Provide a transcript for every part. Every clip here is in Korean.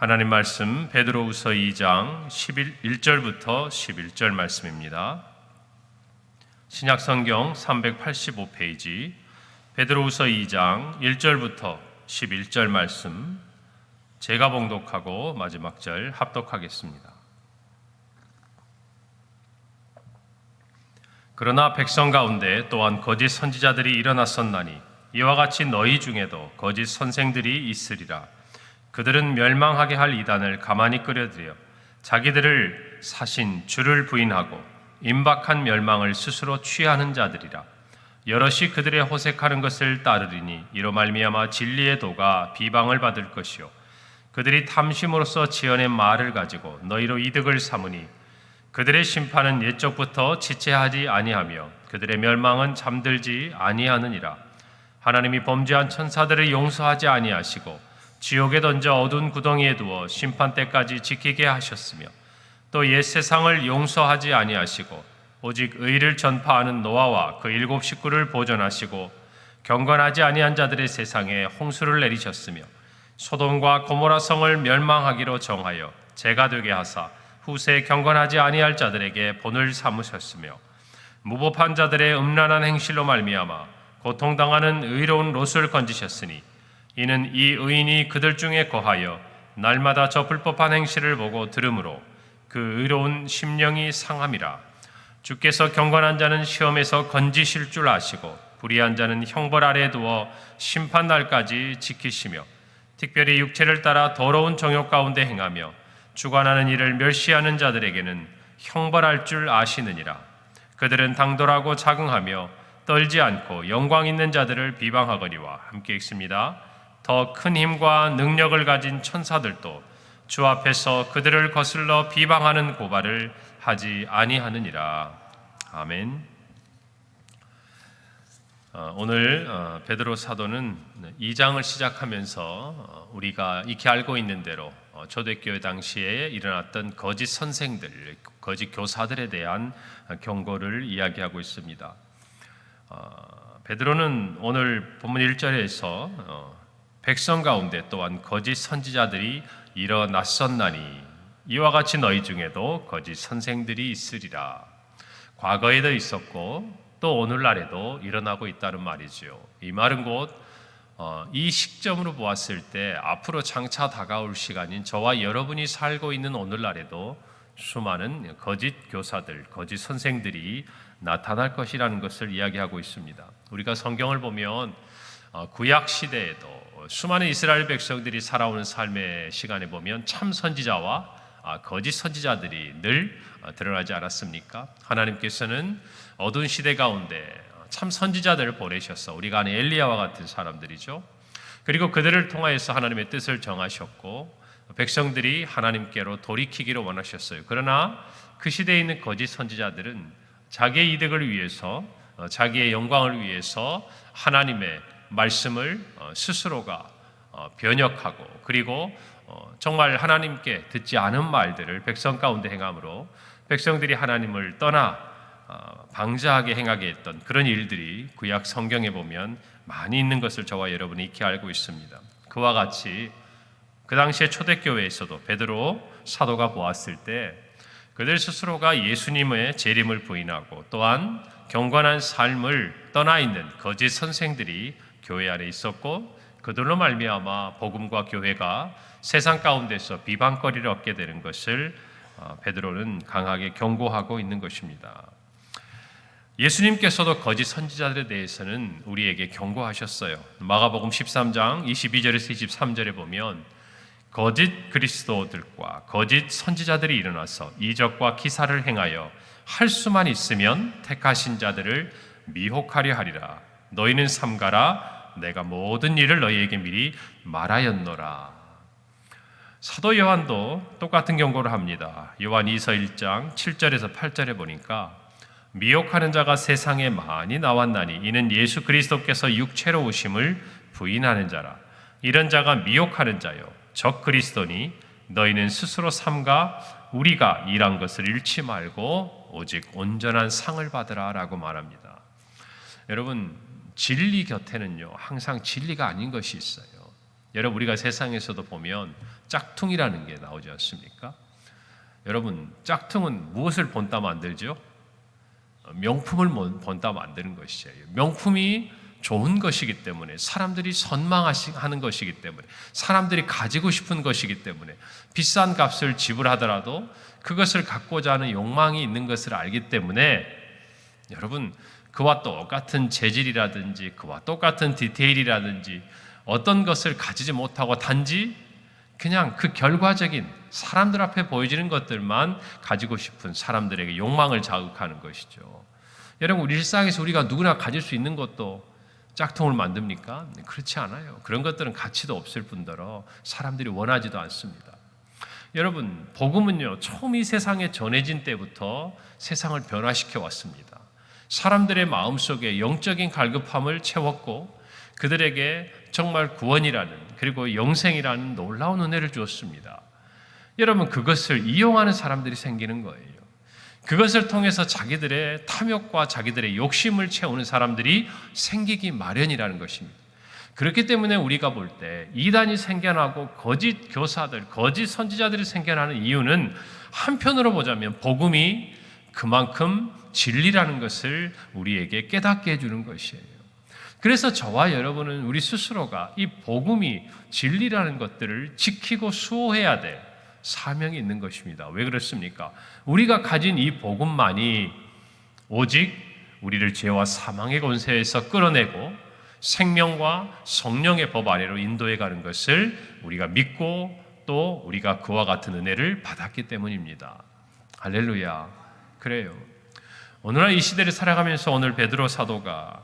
하나님 말씀 베드로후서 2장 11 1 절부터 11절 말씀입니다. 신약 성경 385페이지 베드로후서 2장 1절부터 11절 말씀 제가 봉독하고 마지막 절 합독하겠습니다. 그러나 백성 가운데 또한 거짓 선지자들이 일어났었나니 이와 같이 너희 중에도 거짓 선생들이 있으리라. 그들은 멸망하게 할 이단을 가만히 끌어들여 자기들을 사신 주를 부인하고 임박한 멸망을 스스로 취하는 자들이라. 여럿이 그들의 호색하는 것을 따르리니 이로 말미암아 진리의 도가 비방을 받을 것이요 그들이 탐심으로써 지어낸 말을 가지고 너희로 이득을 삼으니 그들의 심판은 옛적부터 지체하지 아니하며 그들의 멸망은 잠들지 아니하느니라. 하나님이 범죄한 천사들을 용서하지 아니하시고 지옥에 던져 어두운 구덩이에 두어 심판 때까지 지키게 하셨으며 또 옛 세상을 용서하지 아니하시고 오직 의를 전파하는 노아와 그 일곱 식구를 보존하시고 경건하지 아니한 자들의 세상에 홍수를 내리셨으며 소돔과 고모라 성을 멸망하기로 정하여 제가 되게 하사 후세 경건하지 아니할 자들에게 본을 삼으셨으며 무법한 자들의 음란한 행실로 말미암아 고통당하는 의로운 롯을 건지셨으니 이는 이 의인이 그들 중에 거하여 날마다 저 불법한 행실을 보고 들으므로 그 의로운 심령이 상함이라 주께서 경건한 자는 시험에서 건지실 줄 아시고 불의한 자는 형벌 아래 두어 심판 날까지 지키시며 특별히 육체를 따라 더러운 정욕 가운데 행하며 주관하는 일을 멸시하는 자들에게는 형벌할 줄 아시느니라. 그들은 당돌하고 자긍하며 떨지 않고 영광 있는 자들을 비방하거니와 함께 읽습니다. 더 큰 힘과 능력을 가진 천사들도 주 앞에서 그들을 거슬러 비방하는 고발을 하지 아니하느니라. 아멘. 어, 오늘 어, 베드로 사도는 2장을 시작하면서 어, 우리가 익히 알고 있는 대로 초대교회 당시에 일어났던 거짓 선생들, 거짓 교사들에 대한 경고를 이야기하고 있습니다. 베드로는 오늘 본문 1절에서 백성 가운데 또한 거짓 선지자들이 일어났었나니 이와 같이 너희 중에도 거짓 선생들이 있으리라. 과거에도 있었고 또 오늘날에도 일어나고 있다는 말이지요. 이 말은 곧이 어, 시점으로 보았을 때 앞으로 장차 다가올 시간인 저와 여러분이 살고 있는 오늘날에도 수많은 거짓 교사들, 거짓 선생들이 나타날 것이라는 것을 이야기하고 있습니다. 우리가 성경을 보면 어, 구약 시대에도 수많은 이스라엘 백성들이 살아오는 삶의 시간에 보면 참 선지자와 아, 거짓 선지자들이 늘 어, 드러나지 않았습니까? 하나님께서는 어두운 시대 가운데 참 선지자들을 보내셨어. 우리가 아는 엘리야와 같은 사람들이죠. 그리고 그들을 통하여서 하나님의 뜻을 정하셨고 백성들이 하나님께로 돌이키기를 원하셨어요. 그러나 그 시대에 있는 거짓 선지자들은 자기의 이득을 위해서 어, 자기의 영광을 위해서 하나님의 말씀을 어, 스스로가 변혁하고 그리고 정말 하나님께 듣지 않은 말들을 백성 가운데 행함으로 백성들이 하나님을 떠나 어, 방자하게 행하게 했던 그런 일들이 구약 성경에 보면 많이 있는 것을 저와 여러분이 익히 알고 있습니다. 그와 같이 그 당시에 초대교회에서도 베드로 사도가 보았을 때 그들 스스로가 예수님의 재림을 부인하고 또한 경건한 삶을 떠나 있는 거짓 선생들이 교회 안에 있었고 그들로 말미암아 복음과 교회가 세상 가운데서 비방거리를 얻게 되는 것을 어, 베드로는 강하게 경고하고 있는 것입니다. 예수님께서도 거짓 선지자들에 대해서는 우리에게 경고하셨어요. 마가복음 13장 22절에서 23절에 보면 거짓 그리스도들과 거짓 선지자들이 일어나서 이적과 기사를 행하여 할 수만 있으면 택하신 자들을 미혹하려 하리라. 너희는 삼가라. 내가 모든 일을 너희에게 미리 말하였노라. 사도 요한도 똑같은 경고를 합니다. 요한 2서 1장 7절에서 8절에 보니까 미혹하는 자가 세상에 많이 나왔나니 이는 예수 그리스도께서 육체로 오심을 부인하는 자라. 이런 자가 미혹하는 자요. 적 그리스도니 너희는 스스로 삼가 우리가 일한 것을 잃지 말고 오직 온전한 상을 받으라라고 말합니다. 여러분 진리 곁에는요 항상 진리가 아닌 것이 있어요. 여러분 우리가 세상에서도 보면 짝퉁이라는 게 나오지 않습니까? 여러분 짝퉁은 무엇을 본따 만들죠? 명품을 본따 만드는 것이에요. 명품이 좋은 것이기 때문에 사람들이 선망하는 것이기 때문에 사람들이 가지고 싶은 것이기 때문에 비싼 값을 지불하더라도 그것을 갖고자 하는 욕망이 있는 것을 알기 때문에 여러분 그와 똑같은 재질이라든지 그와 똑같은 디테일이라든지 어떤 것을 가지지 못하고 단지 그냥 그 결과적인 사람들 앞에 보여지는 것들만 가지고 싶은 사람들에게 욕망을 자극하는 것이죠. 여러분 일상에서 우리가 누구나 가질 수 있는 것도 짝퉁을 만듭니까? 네, 그렇지 않아요. 그런 것들은 가치도 없을 뿐더러 사람들이 원하지도 않습니다. 여러분, 복음은요, 처음 이 세상에 전해진 때부터 세상을 변화시켜 왔습니다. 사람들의 마음속에 영적인 갈급함을 채웠고 그들에게 정말 구원이라는 그리고 영생이라는 놀라운 은혜를 주었습니다. 여러분, 그것을 이용하는 사람들이 생기는 거예요. 그것을 통해서 자기들의 탐욕과 자기들의 욕심을 채우는 사람들이 생기기 마련이라는 것입니다. 그렇기 때문에 우리가 볼 때 이단이 생겨나고 거짓 교사들, 거짓 선지자들이 생겨나는 이유는 한편으로 보자면 복음이 그만큼 진리라는 것을 우리에게 깨닫게 해주는 것이에요. 그래서 저와 여러분은 우리 스스로가 이 복음이 진리라는 것들을 지키고 수호해야 될 사명이 있는 것입니다. 왜 그렇습니까? 우리가 가진 이 복음만이 오직 우리를 죄와 사망의 권세에서 끌어내고 생명과 성령의 법 아래로 인도해 가는 것을 우리가 믿고 또 우리가 그와 같은 은혜를 받았기 때문입니다. 할렐루야. 그래요. 오늘날 이 시대를 살아가면서 오늘 베드로 사도가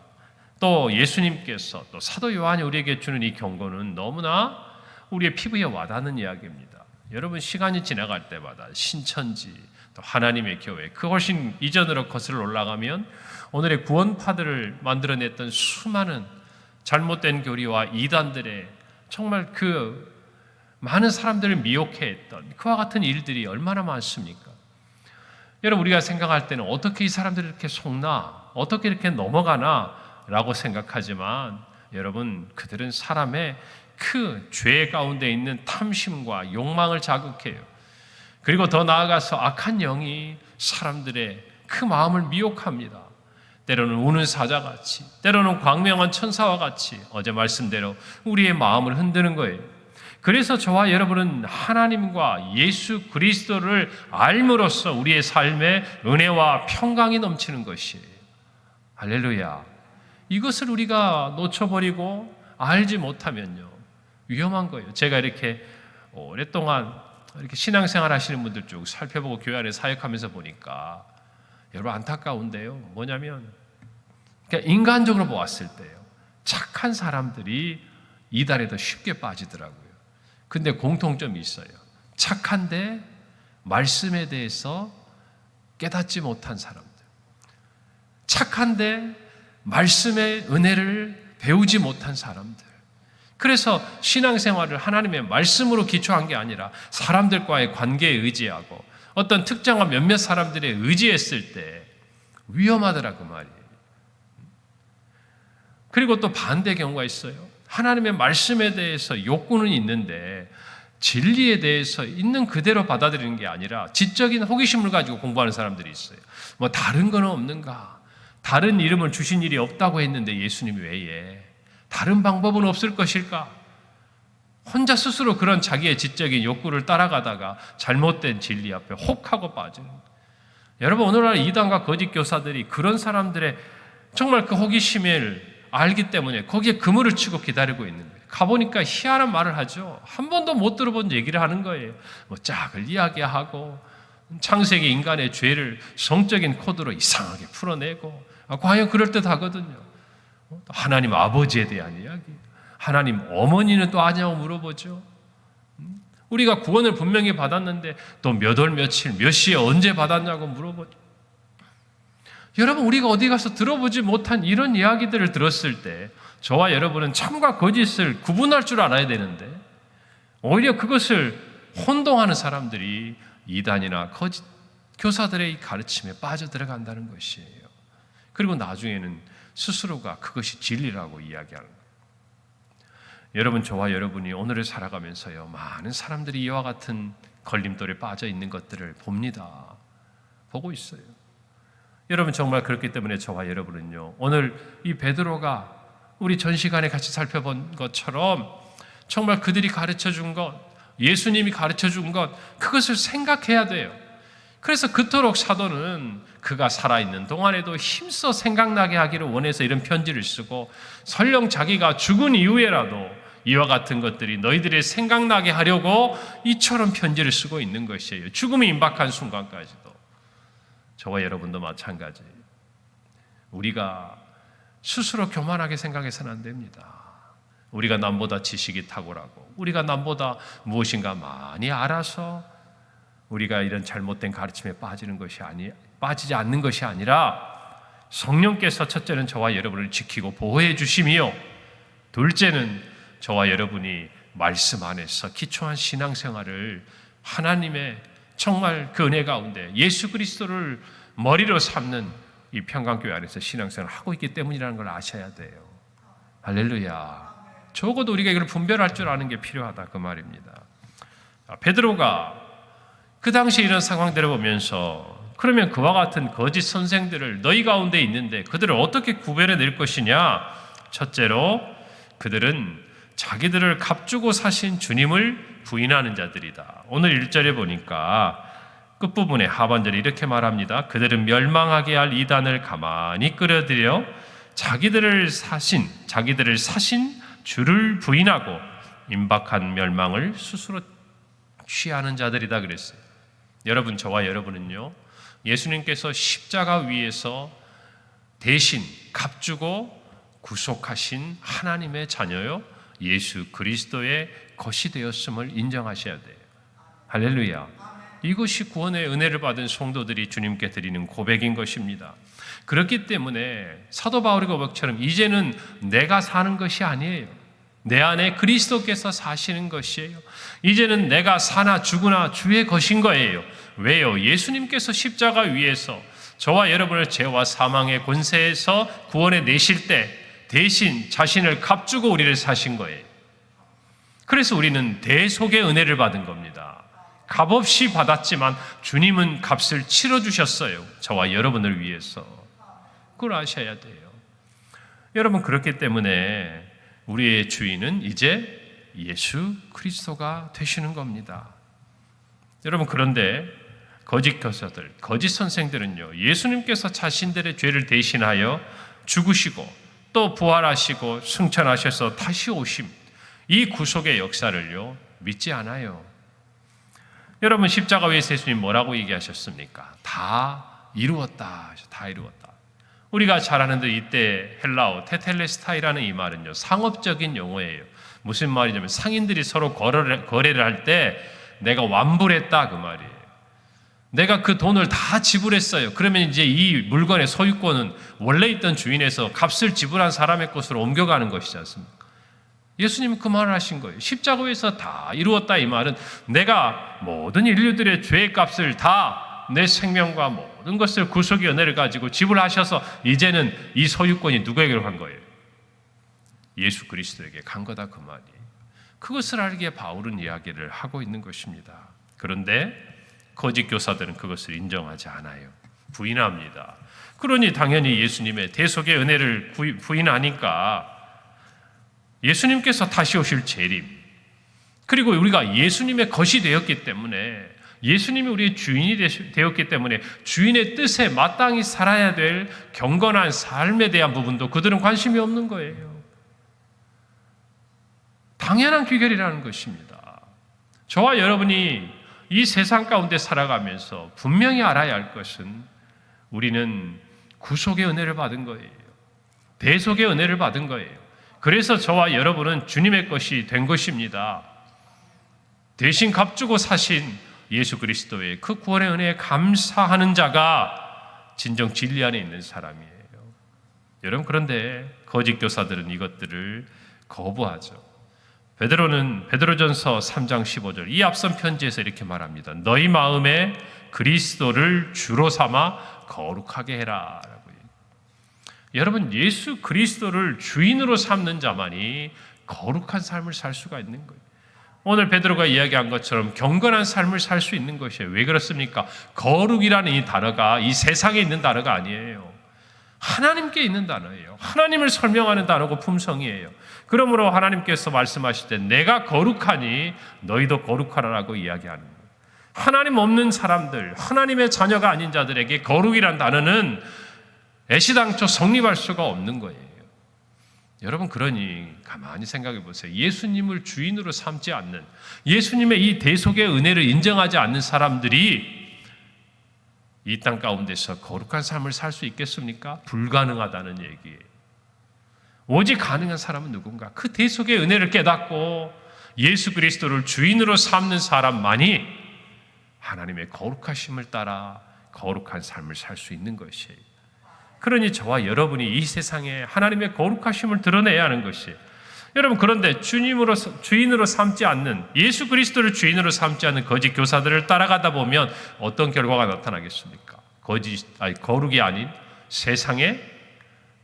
또 예수님께서 또 사도 요한이 우리에게 주는 이 경고는 너무나 우리의 피부에 와닿는 이야기입니다. 여러분 시간이 지나갈 때마다 신천지 또 하나님의 교회 그 훨씬 이전으로 거슬러 올라가면 오늘의 구원파들을 만들어냈던 수많은 잘못된 교리와 이단들의 정말 그 많은 사람들을 미혹해 했던 그와 같은 일들이 얼마나 많습니까? 여러분 우리가 생각할 때는 어떻게 이 사람들이 이렇게 속나 어떻게 이렇게 넘어가나 라고 생각하지만 여러분 그들은 사람의 그 죄 가운데 있는 탐심과 욕망을 자극해요. 그리고 더 나아가서 악한 영이 사람들의 그 마음을 미혹합니다. 때로는 우는 사자같이, 때로는 광명한 천사와 같이 어제 말씀대로 우리의 마음을 흔드는 거예요. 그래서 저와 여러분은 하나님과 예수 그리스도를 알므로써 우리의 삶에 은혜와 평강이 넘치는 것이에요. 할렐루야. 이것을 우리가 놓쳐버리고 알지 못하면요. 위험한 거예요. 제가 이렇게 오랫동안 이렇게 신앙생활 하시는 분들 쭉 살펴보고 교회 안에 사역하면서 보니까 여러분 안타까운데요. 뭐냐면 그러니까 인간적으로 보았을 때요. 착한 사람들이 이달에 더 쉽게 빠지더라고요. 근데 공통점이 있어요. 착한데 말씀에 대해서 깨닫지 못한 사람들. 착한데 말씀의 은혜를 배우지 못한 사람들. 그래서 신앙생활을 하나님의 말씀으로 기초한 게 아니라 사람들과의 관계에 의지하고 어떤 특정한 몇몇 사람들에 의지했을 때 위험하더라 그 말이에요. 그리고 또 반대 경우가 있어요. 하나님의 말씀에 대해서 욕구는 있는데 진리에 대해서 있는 그대로 받아들이는 게 아니라 지적인 호기심을 가지고 공부하는 사람들이 있어요. 뭐 다른 거는 없는가? 다른 이름을 주신 일이 없다고 했는데 예수님 외에 다른 방법은 없을 것일까? 혼자 스스로 그런 자기의 지적인 욕구를 따라가다가 잘못된 진리 앞에 혹하고 빠지는. 여러분 오늘날 이단과 거짓 교사들이 그런 사람들의 정말 그 호기심을 알기 때문에 거기에 그물을 치고 기다리고 있는 거예요. 가보니까 희한한 말을 하죠. 한 번도 못 들어본 얘기를 하는 거예요. 뭐 짝을 이야기하고 창세기 인간의 죄를 성적인 코드로 이상하게 풀어내고 아, 과연 그럴 듯 하거든요. 하나님 아버지에 대한 이야기. 하나님 어머니는 또 아냐고 물어보죠. 음? 우리가 구원을 분명히 받았는데 또 몇 월 며칠 몇 시에 언제 받았냐고 물어보죠. 여러분 우리가 어디 가서 들어보지 못한 이런 이야기들을 들었을 때 저와 여러분은 참과 거짓을 구분할 줄 알아야 되는데 오히려 그것을 혼동하는 사람들이 이단이나 거짓 교사들의 가르침에 빠져 들어간다는 것이에요. 그리고 나중에는 스스로가 그것이 진리라고 이야기하는 거예요. 여러분 저와 여러분이 오늘을 살아가면서요 많은 사람들이 이와 같은 걸림돌에 빠져 있는 것들을 봅니다. 보고 있어요. 여러분 정말 그렇기 때문에 저와 여러분은요 오늘 이 베드로가 우리 전 시간에 같이 살펴본 것처럼 정말 그들이 가르쳐 준 것, 예수님이 가르쳐 준 것, 그것을 생각해야 돼요. 그래서 그토록 사도는 그가 살아있는 동안에도 힘써 생각나게 하기를 원해서 이런 편지를 쓰고 설령 자기가 죽은 이후에라도 이와 같은 것들이 너희들의 생각나게 하려고 이처럼 편지를 쓰고 있는 것이에요. 죽음이 임박한 순간까지도. 저와 여러분도 마찬가지. 우리가 스스로 교만하게 생각해서는 안 됩니다. 우리가 남보다 지식이 탁월하고 우리가 남보다 무엇인가 많이 알아서 우리가 이런 잘못된 가르침에 빠지는 것이 아니 빠지지 않는 것이 아니라 성령께서 첫째는 저와 여러분을 지키고 보호해 주심이요 둘째는 저와 여러분이 말씀 안에서 기초한 신앙생활을 하나님의 정말 그 은혜 가운데 예수 그리스도를 머리로 삼는 이 평강교회 안에서 신앙생활을 하고 있기 때문이라는 걸 아셔야 돼요. 할렐루야. 적어도 우리가 이걸 분별할 줄 아는 게 필요하다 그 말입니다. 아, 베드로가 그 당시 이런 상황들을 보면서 그러면 그와 같은 거짓 선생들을 너희 가운데 있는데 그들을 어떻게 구별해 낼 것이냐? 첫째로 그들은 자기들을 값주고 사신 주님을 부인하는 자들이다. 오늘 1절에 보니까 끝부분에 하반절에 이렇게 말합니다. 그들은 멸망하게 할 이단을 가만히 끌어들여 자기들을 사신, 자기들을 사신 주를 부인하고 임박한 멸망을 스스로 취하는 자들이다 그랬어요. 여러분, 저와 여러분은요, 예수님께서 십자가 위에서 대신 값주고 구속하신 하나님의 자녀요, 예수 그리스도의 것이 되었음을 인정하셔야 돼요. 할렐루야. 이것이 구원의 은혜를 받은 성도들이 주님께 드리는 고백인 것입니다. 그렇기 때문에 사도 바울의 고백처럼 이제는 내가 사는 것이 아니에요. 내 안에 그리스도께서 사시는 것이에요. 이제는 내가 사나 죽으나 주의 것인 거예요. 왜요? 예수님께서 십자가 위에서 저와 여러분을 죄와 사망의 권세에서 구원해 내실 때 대신 자신을 값주고 우리를 사신 거예요. 그래서 우리는 대속의 은혜를 받은 겁니다. 값 없이 받았지만 주님은 값을 치러 주셨어요. 저와 여러분을 위해서. 그걸 아셔야 돼요. 여러분 그렇기 때문에 우리의 주인은 이제 예수 그리스도가 되시는 겁니다. 여러분 그런데 거짓 교사들, 거짓 선생들은요. 예수님께서 자신들의 죄를 대신하여 죽으시고 또 부활하시고 승천하셔서 다시 오심. 이 구속의 역사를요. 믿지 않아요. 여러분 십자가 위에서 예수님 뭐라고 얘기하셨습니까? 다 이루었다. 다 이루었다. 우리가 잘 아는데 이때 헬라어 테텔레스타이라는 이 말은요 상업적인 용어예요. 무슨 말이냐면 상인들이 서로 거래를, 거래를 할 때 내가 완불했다 그 말이에요. 내가 그 돈을 다 지불했어요. 그러면 이제 이 물건의 소유권은 원래 있던 주인에서 값을 지불한 사람의 것으로 옮겨가는 것이지 않습니까? 예수님은 그 말을 하신 거예요. 십자가에서 다 이루었다 이 말은 내가 모든 인류들의 죄의 값을 다 내 생명과 모든 것을 구속의 은혜를 가지고 지불하셔서 이제는 이 소유권이 누구에게로 간 거예요? 예수 그리스도에게 간 거다 그 말이. 그것을 알기에 바울은 이야기를 하고 있는 것입니다. 그런데 거짓 교사들은 그것을 인정하지 않아요. 부인합니다. 그러니 당연히 예수님의 대속의 은혜를 부인하니까 예수님께서 다시 오실 재림, 그리고 우리가 예수님의 것이 되었기 때문에 예수님이 우리의 주인이 되었기 때문에 주인의 뜻에 마땅히 살아야 될 경건한 삶에 대한 부분도 그들은 관심이 없는 거예요. 당연한 귀결이라는 것입니다. 저와 여러분이 이 세상 가운데 살아가면서 분명히 알아야 할 것은 우리는 구속의 은혜를 받은 거예요. 대속의 은혜를 받은 거예요. 그래서 저와 여러분은 주님의 것이 된 것입니다. 대신 값주고 사신 예수 그리스도의 그 구원의 은혜에 감사하는 자가 진정 진리 안에 있는 사람이에요. 여러분 그런데 거짓 교사들은 이것들을 거부하죠. 베드로는 베드로전서 3장 15절 이 앞선 편지에서 이렇게 말합니다. 너희 마음에 그리스도를 주로 삼아 거룩하게 해라라고. 여러분 예수 그리스도를 주인으로 삼는 자만이 거룩한 삶을 살 수가 있는 거예요. 오늘 베드로가 이야기한 것처럼 경건한 삶을 살 수 있는 것이에요. 왜 그렇습니까? 거룩이라는 이 단어가 이 세상에 있는 단어가 아니에요. 하나님께 있는 단어예요. 하나님을 설명하는 단어고 품성이에요. 그러므로 하나님께서 말씀하실 때 내가 거룩하니 너희도 거룩하라라고 이야기하는 거예요. 하나님 없는 사람들, 하나님의 자녀가 아닌 자들에게 거룩이란 단어는 애시당초 성립할 수가 없는 거예요. 여러분 그러니 가만히 생각해 보세요. 예수님을 주인으로 삼지 않는 예수님의 이 대속의 은혜를 인정하지 않는 사람들이 이 땅 가운데서 거룩한 삶을 살 수 있겠습니까? 불가능하다는 얘기예요. 오직 가능한 사람은 누군가? 그 대속의 은혜를 깨닫고 예수 그리스도를 주인으로 삼는 사람만이 하나님의 거룩하심을 따라 거룩한 삶을 살 수 있는 것이에요. 그러니 저와 여러분이 이 세상에 하나님의 거룩하심을 드러내야 하는 것이 여러분 그런데 주님으로 주인으로 삼지 않는 예수 그리스도를 주인으로 삼지 않는 거짓 교사들을 따라가다 보면 어떤 결과가 나타나겠습니까? 거짓 아니 거룩이 아닌 세상에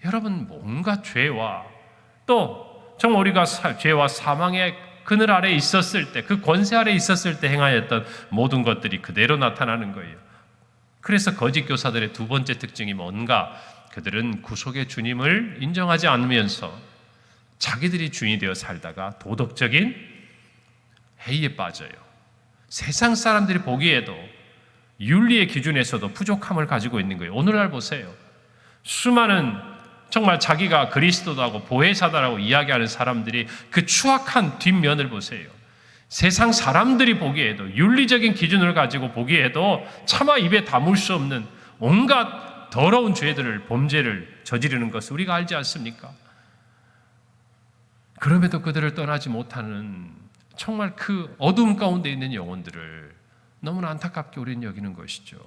여러분 뭔가 죄와 또 정말 우리가 사, 죄와 사망의 그늘 아래 있었을 때 그 권세 아래 있었을 때 행하였던 모든 것들이 그대로 나타나는 거예요. 그래서 거짓 교사들의 두 번째 특징이 뭔가 그들은 구속의 주님을 인정하지 않으면서 자기들이 주인이 되어 살다가 도덕적인 해이에 빠져요. 세상 사람들이 보기에도 윤리의 기준에서도 부족함을 가지고 있는 거예요. 오늘날 보세요. 수많은 정말 자기가 그리스도다고 보혜사다라고 이야기하는 사람들이 그 추악한 뒷면을 보세요. 세상 사람들이 보기에도 윤리적인 기준을 가지고 보기에도 차마 입에 담을 수 없는 온갖 더러운 죄들을 범죄를 저지르는 것을 우리가 알지 않습니까? 그럼에도 그들을 떠나지 못하는 정말 그 어둠 가운데 있는 영혼들을 너무나 안타깝게 우리는 여기는 것이죠.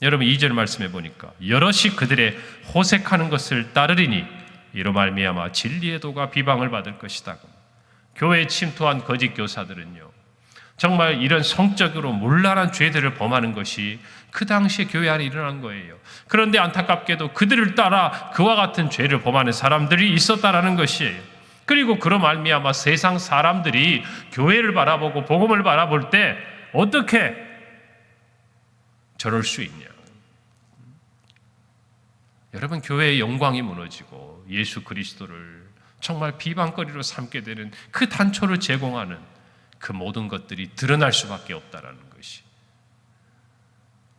여러분 2절 말씀해 보니까 여럿이 그들의 호색하는 것을 따르리니 이로 말미암아 진리의 도가 비방을 받을 것이다. 교회에 침투한 거짓 교사들은요. 정말 이런 성적으로 문란한 죄들을 범하는 것이 그 당시에 교회 안에 일어난 거예요. 그런데 안타깝게도 그들을 따라 그와 같은 죄를 범하는 사람들이 있었다라는 것이에요. 그리고 그로 말미암아 세상 사람들이 교회를 바라보고 복음을 바라볼 때 어떻게 저럴 수 있냐? 여러분 교회의 영광이 무너지고 예수 그리스도를 정말 비방거리로 삼게 되는 그 단초를 제공하는 그 모든 것들이 드러날 수밖에 없다라는 것이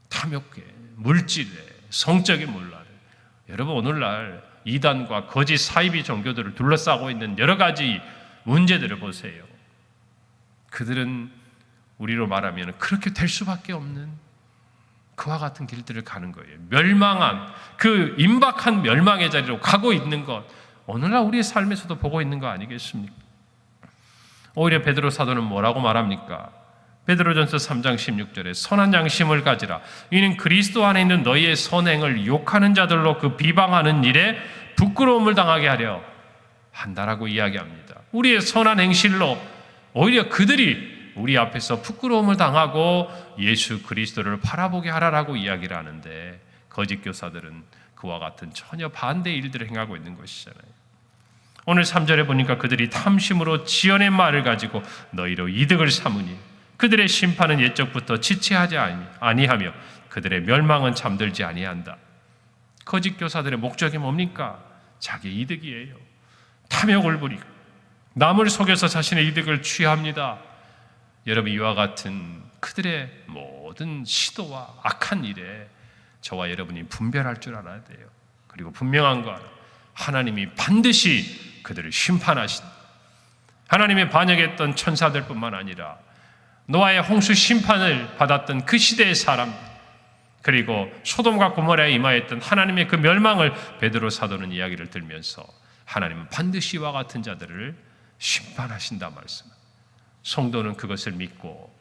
탐욕계, 물질에, 성적인 문란에 여러분 오늘날 이단과 거짓 사이비 종교들을 둘러싸고 있는 여러 가지 문제들을 보세요. 그들은 우리로 말하면 그렇게 될 수밖에 없는 그와 같은 길들을 가는 거예요. 멸망한 그 임박한 멸망의 자리로 가고 있는 것 오늘날 우리의 삶에서도 보고 있는 거 아니겠습니까? 오히려 베드로 사도는 뭐라고 말합니까? 베드로전서 3장 16절에 선한 양심을 가지라. 이는 그리스도 안에 있는 너희의 선행을 욕하는 자들로 그 비방하는 일에 부끄러움을 당하게 하려 한다라고 이야기합니다. 우리의 선한 행실로 오히려 그들이 우리 앞에서 부끄러움을 당하고 예수 그리스도를 바라보게 하라라고 이야기를 하는데 거짓 교사들은 그와 같은 전혀 반대 일들을 행하고 있는 것이잖아요. 오늘 3절에 보니까 그들이 탐심으로 지연의 말을 가지고 너희로 이득을 삼으니 그들의 심판은 옛적부터 지체하지 아니하며 그들의 멸망은 잠들지 아니한다. 거짓 교사들의 목적이 뭡니까? 자기 이득이에요. 탐욕을 부리고 남을 속여서 자신의 이득을 취합니다. 여러분 이와 같은 그들의 모든 시도와 악한 일에 저와 여러분이 분별할 줄 알아야 돼요. 그리고 분명한 것 하나님이 반드시 그들을 심판하신 하나님의 반역했던 천사들뿐만 아니라 노아의 홍수 심판을 받았던 그 시대의 사람 그리고 소돔과 고모라에 임하였던 하나님의 그 멸망을 베드로 사도는 이야기를 들면서 하나님은 반드시 와 같은 자들을 심판하신다 말씀. 성도는 그것을 믿고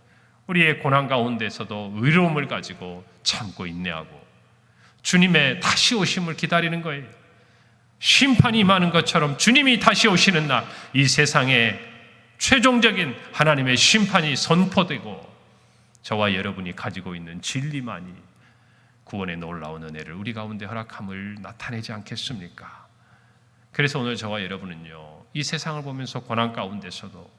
우리의 고난 가운데서도 의로움을 가지고 참고 인내하고 주님의 다시 오심을 기다리는 거예요. 심판이 임하는 것처럼 주님이 다시 오시는 날 이 세상에 최종적인 하나님의 심판이 선포되고 저와 여러분이 가지고 있는 진리만이 구원의 놀라운 은혜를 우리 가운데 허락함을 나타내지 않겠습니까? 그래서 오늘 저와 여러분은요, 이 세상을 보면서 고난 가운데서도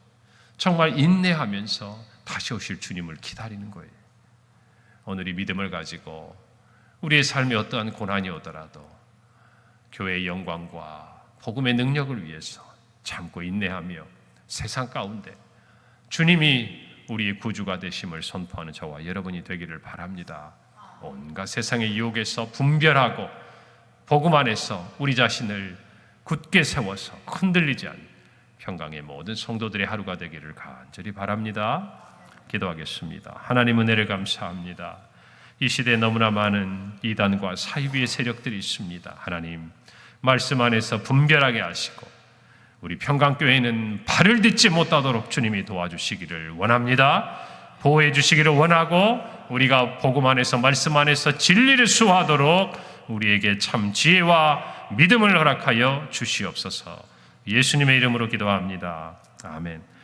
정말 인내하면서 다시 오실 주님을 기다리는 거예요. 오늘 이 믿음을 가지고 우리의 삶에 어떠한 고난이 오더라도 교회의 영광과 복음의 능력을 위해서 참고 인내하며 세상 가운데 주님이 우리의 구주가 되심을 선포하는 저와 여러분이 되기를 바랍니다. 온갖 세상의 유혹에서 분별하고 복음 안에서 우리 자신을 굳게 세워서 흔들리지 않는 평강의 모든 성도들의 하루가 되기를 간절히 바랍니다. 기도하겠습니다. 하나님 은혜를 감사합니다. 이 시대에 너무나 많은 이단과 사이비의 세력들이 있습니다. 하나님 말씀 안에서 분별하게 하시고 우리 평강교회는 발을 딛지 못하도록 주님이 도와주시기를 원합니다. 보호해 주시기를 원하고 우리가 복음 안에서 말씀 안에서 진리를 수호하도록 우리에게 참 지혜와 믿음을 허락하여 주시옵소서. 예수님의 이름으로 기도합니다. 아멘.